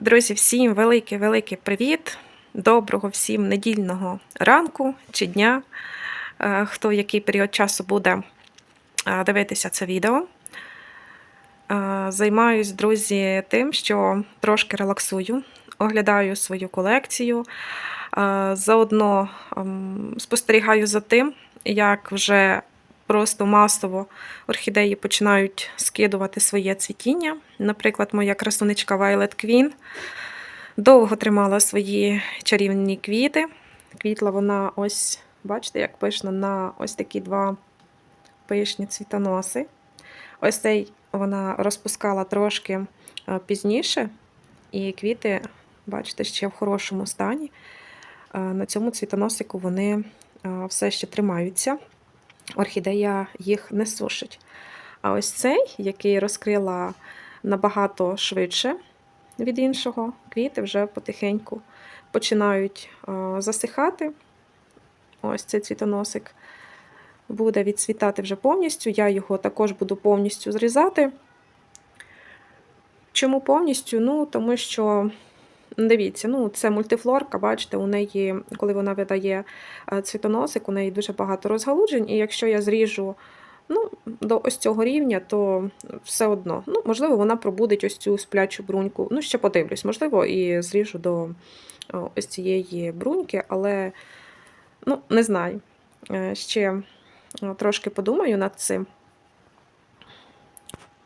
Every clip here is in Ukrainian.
Друзі, всім великий-великий привіт! Доброго всім недільного ранку чи дня, е, хто в який період часу буде е, дивитися це відео. Е, Займаюсь, друзі, тим, що трошки релаксую, оглядаю свою колекцію. Заодно ем, спостерігаю за тим, як вже просто масово орхідеї починають скидувати своє цвітіння. Наприклад, моя красунечка Violet Queen довго тримала свої чарівні квіти. Квітла вона ось, бачите, як пишно, на ось такі два пишні цвітоноси. Ось цей вона розпускала трошки е, пізніше, і квіти, бачите, ще в хорошому стані. Е, На цьому цвітоносику вони е, все ще тримаються. Орхідея їх не сушить. А ось цей, який розкрила набагато швидше від іншого, квіти вже потихеньку починають засихати. Ось цей цвітоносик буде відцвітати вже повністю. Я його також буду повністю зрізати. Чому повністю? Ну, тому що, дивіться, ну, це мультифлорка, бачите, у неї, коли вона видає е, цвітоносик, у неї дуже багато розгалуджень, і якщо я зріжу ну, до ось цього рівня, то все одно. Ну, можливо, вона пробудить ось цю сплячу бруньку. Ну, ще подивлюсь, можливо, і зріжу до ось цієї бруньки, але ну, не знаю. Е, Ще е, трошки подумаю над цим.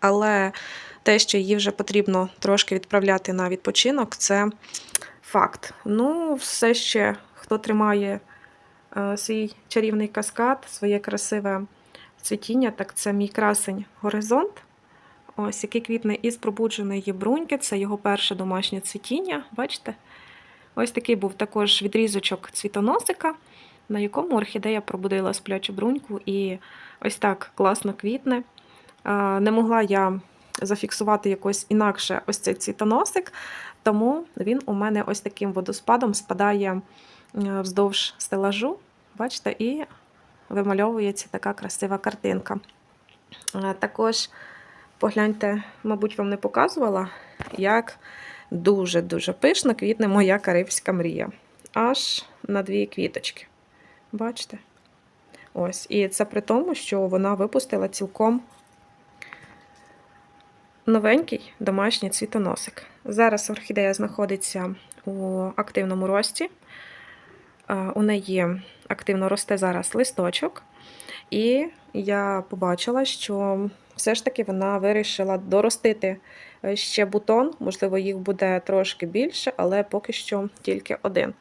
Але те, що її вже потрібно трошки відправляти на відпочинок, це факт. Ну, все ще, хто тримає е, свій чарівний каскад, своє красиве цвітіння, так це мій красень горизонт. Ось який квітне із пробудженої бруньки. Це його перше домашнє цвітіння. Бачите? Ось такий був також відрізочок цвітоносика, на якому орхідея пробудила сплячу бруньку, і ось так класно квітне. Е, Не могла я зафіксувати якось інакше ось цей цвітоносик, тому він у мене ось таким водоспадом спадає вздовж стелажу. Бачите, і вимальовується така красива картинка. Також погляньте, мабуть, вам не показувала, як дуже-дуже пишно квітне моя карибська мрія. Аж на дві квіточки. Бачите? Ось. І це при тому, що вона випустила цілком новенький домашній цвітоносик. Зараз орхідея знаходиться у активному рості. Е, У неї активно росте зараз листочок, і я побачила, що все ж таки вона вирішила доростити е, ще бутон. Можливо, їх буде трошки більше, але поки що тільки один.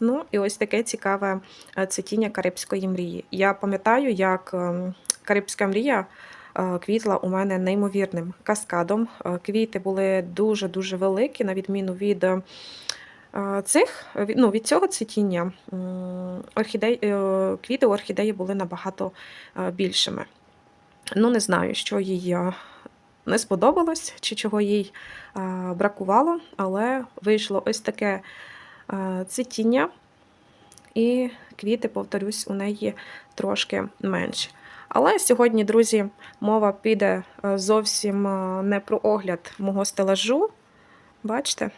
Ну, і ось таке цікаве е, цвітіння карибської мрії. Я пам'ятаю, як ем, карибська мрія квітла у мене неймовірним каскадом. Е, Квіти були дуже-дуже великі, на відміну від е, цих, ну, від цього цвітіння орхідей, е, квіти у орхідеї були набагато е, більшими. Ну, не знаю, що їй е, не сподобалось, чи чого їй е, бракувало, але вийшло ось таке е, цвітіння, і квіти, повторюсь, у неї трошки менші. Але сьогодні, друзі, мова піде е, зовсім е, не про огляд мого стелажу. Бачите?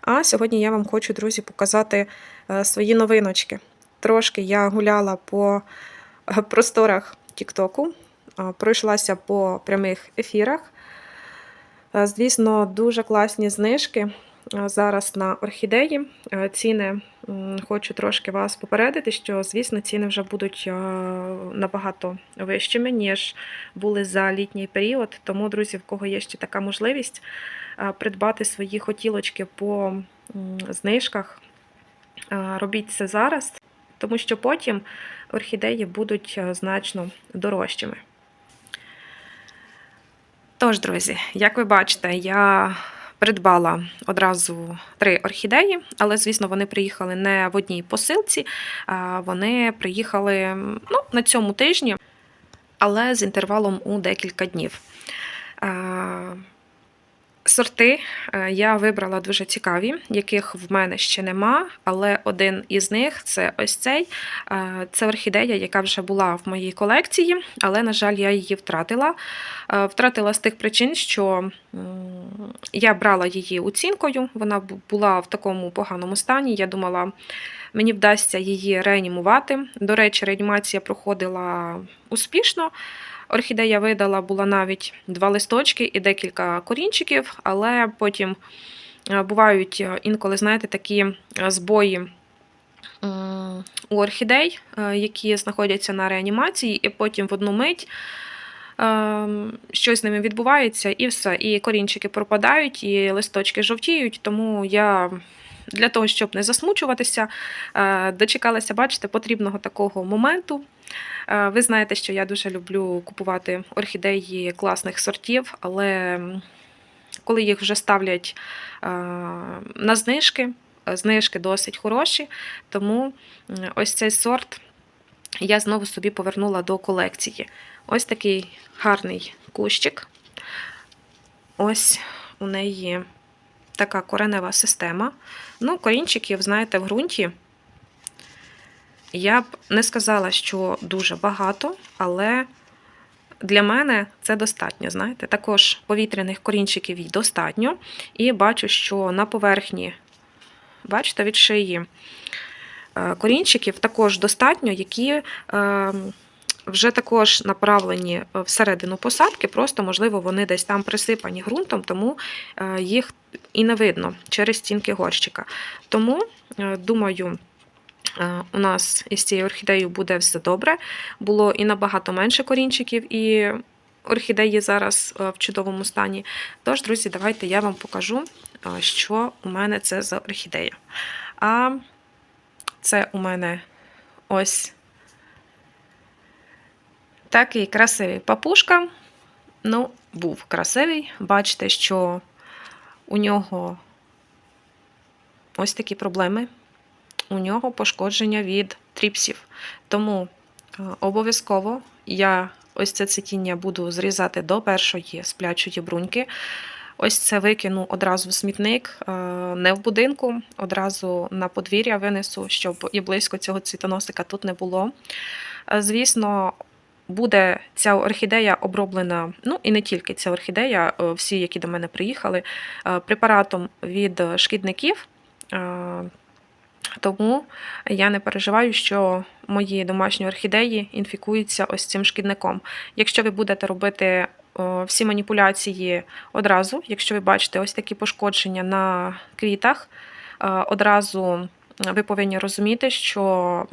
А сьогодні я вам хочу, друзі, показати е, свої новиночки. Трошки я гуляла по просторах Тіктоку, пройшлася по прямих ефірах. Звісно, дуже класні знижки зараз на орхідеї. Е, Ціни хочу трошки вас попередити, що, звісно, ціни вже будуть е, набагато вищими, ніж були за літній період. Тому, друзі, в кого є ще така можливість е, придбати свої хотілочки по знижках, робіть це зараз, тому що потім орхідеї будуть значно дорожчими. Тож, друзі, як ви бачите, я придбала одразу три орхідеї, але, звісно, вони приїхали не в одній посилці, вони приїхали ну, на цьому тижні, але з інтервалом у декілька днів. Сорти е, я вибрала дуже цікаві, яких в мене ще нема, але один із них це ось цей. Е, Це орхідея, яка вже була в моїй колекції, але, на жаль, я її втратила. Е, Втратила з тих причин, що я брала її оцінкою, вона була в такому поганому стані. Я думала, мені вдасться її реанімувати. До речі, реанімація проходила успішно. Орхідея видала була навіть два листочки і декілька корінчиків, але потім е, бувають е, інколи, знаєте, такі е, збої у орхідей, які знаходяться на реанімації, і потім в одну мить щось з ними відбувається, і все. І корінчики пропадають, і листочки жовтіють. Тому я для того, щоб не засмучуватися, е, дочекалася, бачите, потрібного такого моменту. Е, Ви знаєте, що я дуже люблю купувати орхідеї класних сортів, але коли їх вже ставлять е, на знижки, знижки досить хороші, тому ось цей сорт я знову собі повернула до колекції. Ось такий гарний кущик. Ось у неї така коренева система. Ну, корінчиків, знаєте, в ґрунті. Я б не сказала, що дуже багато, але для мене це достатньо. Знаєте, також повітряних корінчиків достатньо. І бачу, що на поверхні, бачите, від шиї е, корінчиків також достатньо, які е, вже також направлені всередину посадки, просто, можливо, вони десь там присипані ґрунтом, тому е, їх і не видно через стінки горщика. Тому, е, думаю, Е, у нас із цією орхідеєю буде все добре. Було і набагато менше корінчиків, і орхідеї зараз е, в чудовому стані. Тож, друзі, давайте я вам покажу, е, що у мене це за орхідея. А це у мене ось такий красивий папушка. Ну, був красивий. Бачите, що у нього ось такі проблеми у нього пошкодження від тріпсів. Тому е, обов'язково я ось це цвітіння буду зрізати до першої сплячої бруньки. Ось це викину одразу в смітник, е, не в будинку, одразу на подвір'я винесу, щоб і близько цього цвітоносика тут не було. Е, Звісно, буде ця орхідея оброблена, ну і не тільки ця орхідея, е, всі, які до мене приїхали, е, препаратом від шкідників. Е, тому я не переживаю, що мої домашні орхідеї інфікуються ось цим шкідником. Якщо ви будете робити всі маніпуляції одразу, якщо ви бачите ось такі пошкодження на квітах, одразу ви повинні розуміти, що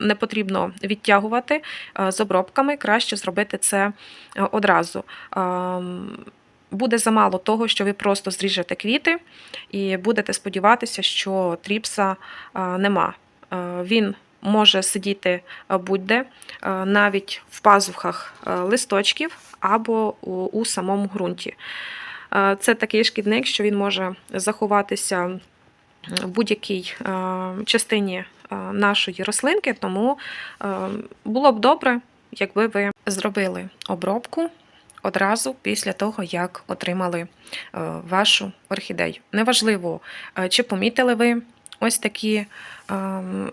не потрібно відтягувати е, з обробками, краще зробити це е, одразу. Ем, Буде замало того, що ви просто зріжете квіти і будете сподіватися, що тріпса е, нема. Він може сидіти будь-де, навіть в пазухах листочків або у, самому ґрунті. Це такий шкідник, що він може заховатися в будь-якій частині нашої рослинки, тому е, було б добре, якби ви зробили обробку одразу після того, як отримали е, вашу орхідею. Неважливо, е, чи помітили ви ось такі ем,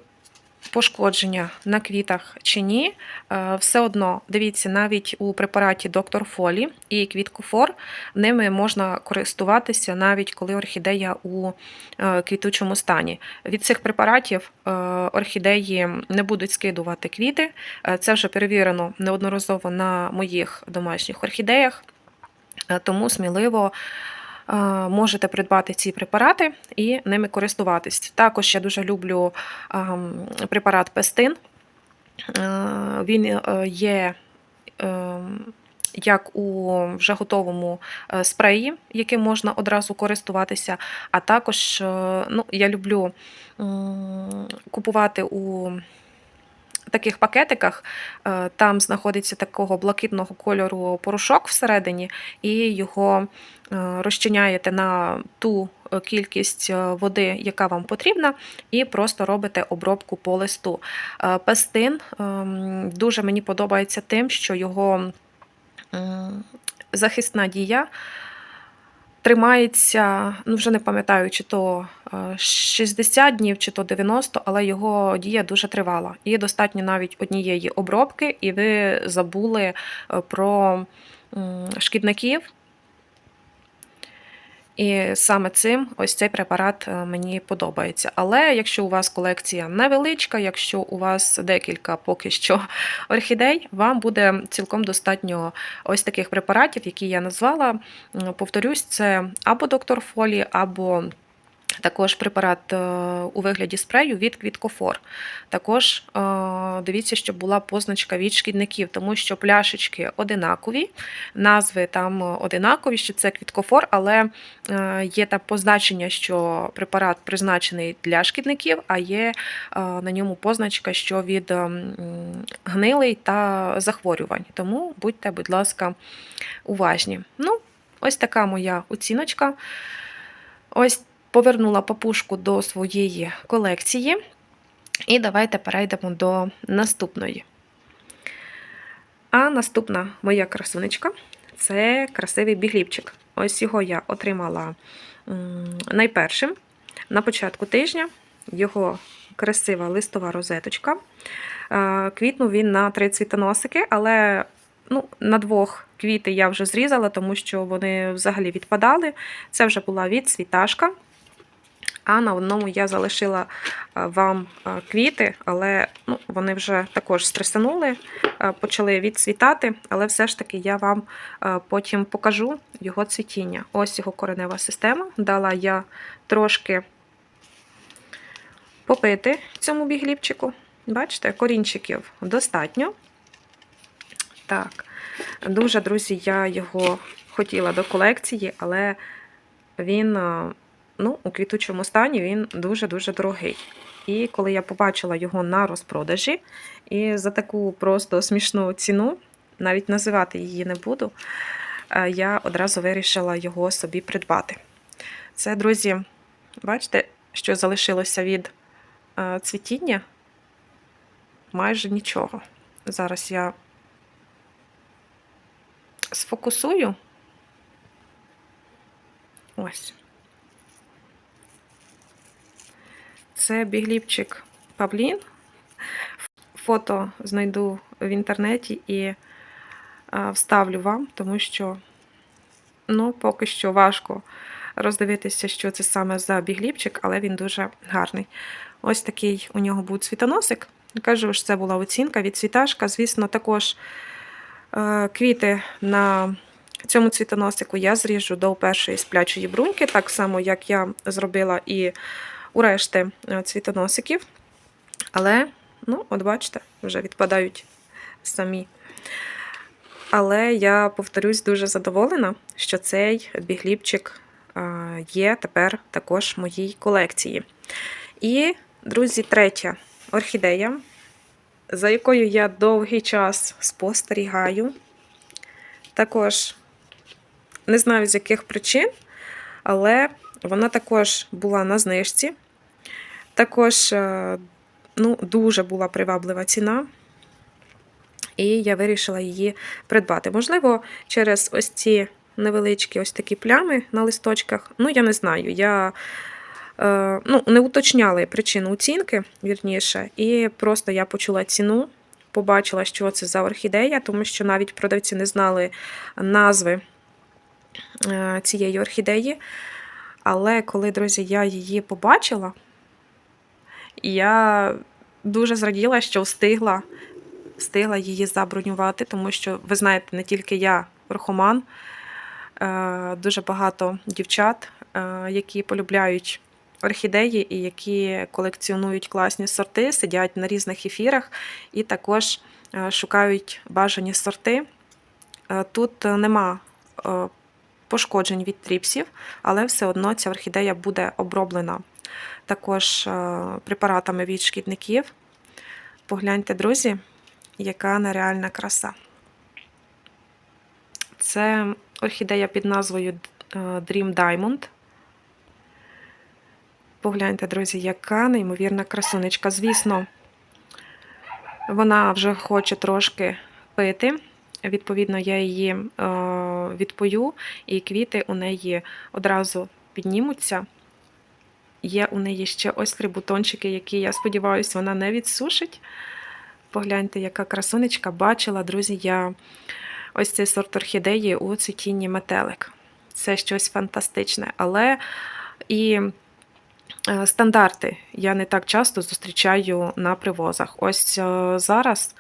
пошкодження на квітах чи ні. Е, Все одно дивіться, навіть у препараті Доктор Фолі і Квіткофор ними можна користуватися навіть коли орхідея у е, квітучому стані. Від цих препаратів е, орхідеї не будуть скидувати квіти. Це вже перевірено неодноразово на моїх домашніх орхідеях. Тому сміливо можете придбати ці препарати і ними користуватись. Також я дуже люблю ем, препарат Пестин. Е, Він е, є як у вже готовому е, спреї, яким можна одразу користуватися. А також е, ну, я люблю купувати у таких пакетиках. Е, Там знаходиться такого блакитного кольору порошок всередині, і його е, розчиняєте на ту е, кількість води, яка вам потрібна, і просто робите обробку по листу. Пестин ем, дуже мені подобається тим, що його захисна дія тримається, ну вже не пам'ятаю, чи то е, 60 днів, чи то 90, але його дія дуже тривала. І достатньо навіть однієї обробки, і ви забули е, про шкідників. І саме цим ось цей препарат е, мені подобається. Але якщо у вас колекція невеличка, якщо у вас декілька поки що орхідей, вам буде цілком достатньо ось таких препаратів, які я назвала. Повторюсь, це або доктор Фолі, або також препарат е, у вигляді спрею від Квіткофор. Також е, дивіться, щоб була позначка від шкідників, тому що пляшечки одинакові, назви там одинакові, що це Квіткофор, але е, є там позначення, що препарат призначений для шкідників, а є на ньому позначка, що від ем, гнилий та захворювань. Тому будьте, будь ласка, уважні. Ну, ось така моя оціночка. Ось повернула папушку до своєї колекції. І давайте перейдемо до наступної. А наступна моя красунечка це красивий бігліпчик. Ось його я отримала найпершим на початку тижня. Його красива листова розеточка. Квітнув він на три цвітоносики, але ну, на двох квіти я вже зрізала, тому що вони взагалі відпадали. Це вже була відцвіташка. А на одному я залишила е, вам е, квіти, але ну, вони вже також стресанули, е, почали відцвітати, але все ж таки я вам потім покажу його цвітіння. Ось його коренева система. Дала я трошки попити цьому бігліпчику. Бачите, корінчиків достатньо. Так, дуже, друзі, я його хотіла до колекції, але він ну, у квітучому стані він дуже-дуже дорогий. І коли я побачила його на розпродажі, і за таку просто смішну ціну, навіть називати її не буду, е, я одразу вирішила його собі придбати. Це, друзі, бачите, що залишилося від е, цвітіння? Майже нічого. Зараз я сфокусую. Ось. Це бігліпчик Павлін. Фото знайду в інтернеті і вставлю вам, тому що ну, поки що важко роздивитися, що це саме за бігліпчик, але він дуже гарний. Ось такий у нього був цвітоносик. Кажу, що це була оцінка від цвіташка. Звісно, також е, квіти на цьому цвітоносику я зріжу до першої сплячої бруньки, так само, як я зробила і у решти е, цвітоносиків. Але, ну, от бачите, вже відпадають самі. Але я повторюсь, дуже задоволена, що цей бігліпчик е, є тепер також в моїй колекції. І, друзі, третя орхідея, за якою я довгий час спостерігаю. Також не знаю з яких причин, але вона також була на знижці. Також е, ну, дуже була приваблива ціна. І я вирішила її придбати. Можливо, через ось ці невеличкі ось такі плями на листочках. Ну, я не знаю. Я е, ну, не уточняла причину оцінки, вірніше, і просто я почула ціну, побачила, що це за орхідея, тому що навіть продавці не знали назви е, цієї орхідеї. Але коли, друзі, я її побачила, я дуже зраділа, що встигла, встигла її забронювати, тому що, ви знаєте, не тільки я верхоман, е, дуже багато дівчат, е, які полюбляють орхідеї і які колекціонують класні сорти, сидять на різних ефірах і також е, шукають бажані сорти. Тут нема пошкоджень від тріпсів, але все одно ця орхідея буде оброблена також е, препаратами від шкідників. Погляньте, друзі, яка нереальна краса. Це орхідея під назвою е, Dream Diamond. Погляньте, друзі, яка неймовірна красунечка. Звісно, вона вже хоче трошки пити, Відповідно, я її е, відпою, і квіти у неї одразу піднімуться. Є у неї ще ось три бутончики, які, я сподіваюся, вона не відсушить. Погляньте, яка красунечка бачила, друзі, я ось цей сорт орхідеї у цвітінні метелик. Це щось фантастичне. Але і е, стандарти я не так часто зустрічаю на привозах. Ось е, зараз.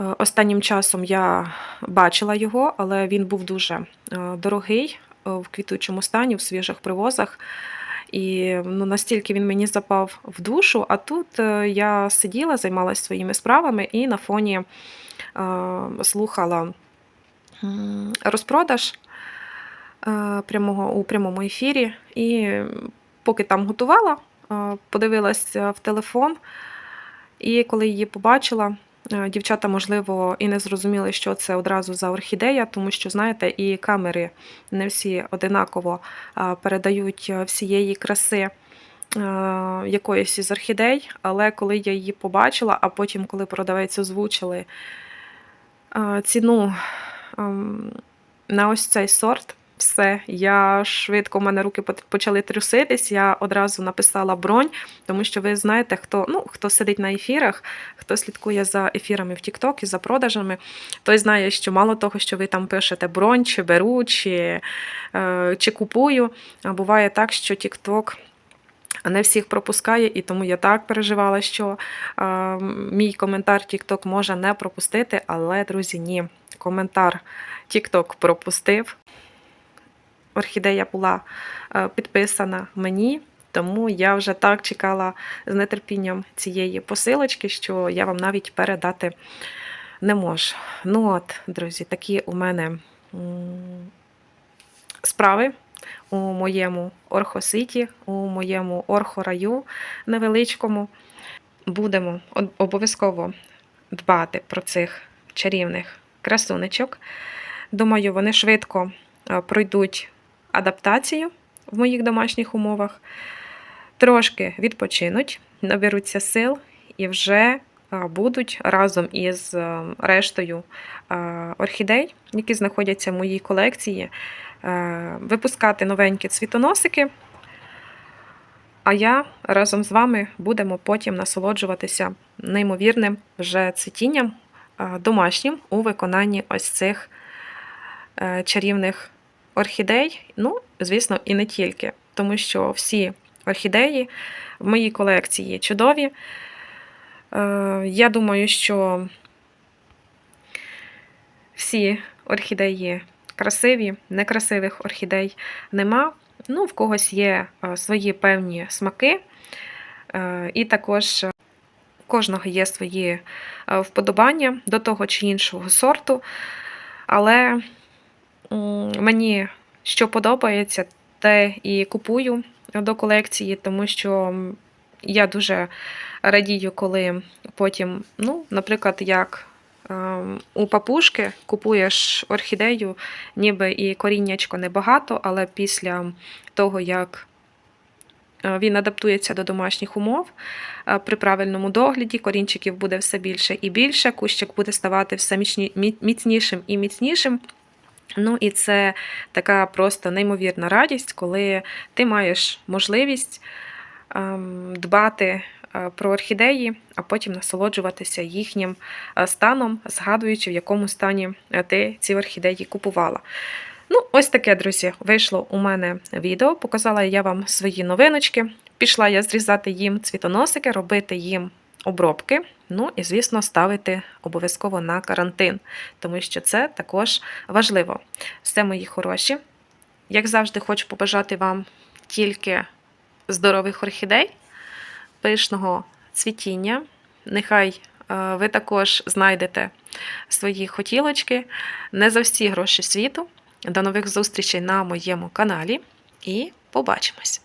е, Останнім часом я бачила його, але він був дуже дорогий в квітучому стані, в свіжих привозах. І ну, настільки він мені запав в душу. А тут е, я сиділа, займалася своїми справами і на фоні е, слухала м, розпродаж е, прямого, у прямому ефірі. І поки там готувала, е, подивилася в телефон. І коли її побачила, дівчата, можливо, і не зрозуміли, що це одразу за орхідея, тому що, знаєте, і камери не всі одинаково е, передають е, всієї краси е, якоїсь із орхідей. Але коли я її побачила, а потім, коли продавець озвучили е, ціну ем, на ось цей сорт, все, я швидко, у мене руки почали труситись. Я одразу написала бронь, тому що ви знаєте, хто, ну, хто сидить на ефірах, хто слідкує за ефірами в TikTok і за продажами, той знає, що мало того, що ви там пишете бронь, чи беру, чи, е, чи купую. А буває так, що TikTok не всіх пропускає, і тому я так переживала, що е, мій коментар TikTok може не пропустити, але, друзі, ні, коментар TikTok пропустив. Орхідея була е, підписана мені, тому я вже так чекала з нетерпінням цієї посилочки, що я вам навіть передати не можу. Ну от, друзі, такі у мене справи у моєму орхоситі, у моєму орхораю невеличкому. Будемо обов'язково дбати про цих чарівних красунечок. Думаю, вони швидко е, пройдуть адаптацію в моїх домашніх умовах, трошки відпочинуть, наберуться сил і вже будуть разом із е, рештою е, орхідей, які знаходяться в моїй колекції, е, випускати новенькі цвітоносики. А я разом з вами будемо потім насолоджуватися неймовірним вже цвітінням домашнім у виконанні ось цих чарівних орхідей. Ну, звісно, і не тільки, тому що всі орхідеї в моїй колекції чудові. Е, Я думаю, що всі орхідеї красиві, некрасивих орхідей нема. Ну, в когось є е, свої певні смаки, Е, і також у кожного є свої вподобання до того чи іншого сорту. Але мені що подобається, те і купую до колекції, тому що я дуже радію, коли потім, ну, наприклад, як ем, у папушки купуєш орхідею, ніби і коріннячко небагато, але після того, як е, він адаптується до домашніх умов, е, при правильному догляді корінчиків буде все більше і більше, кущик буде ставати все міцнішим і міцнішим. Ну і це така просто неймовірна радість, коли ти маєш можливість ем, дбати е, про орхідеї, а потім насолоджуватися їхнім е, станом, згадуючи, в якому стані е, ти ці орхідеї купувала. Ну, ось таке, друзі, вийшло у мене відео. Показала я вам свої новиночки. Пішла я зрізати їм цвітоносики, робити їм обробки. Ну і, звісно, ставити обов'язково на карантин, тому що це також важливо. Все, мої хороші. Як завжди, хочу побажати вам тільки здорових орхідей, пишного цвітіння. Нехай е, ви також знайдете свої хотілочки не за всі гроші світу. До нових зустрічей на моєму каналі і побачимось!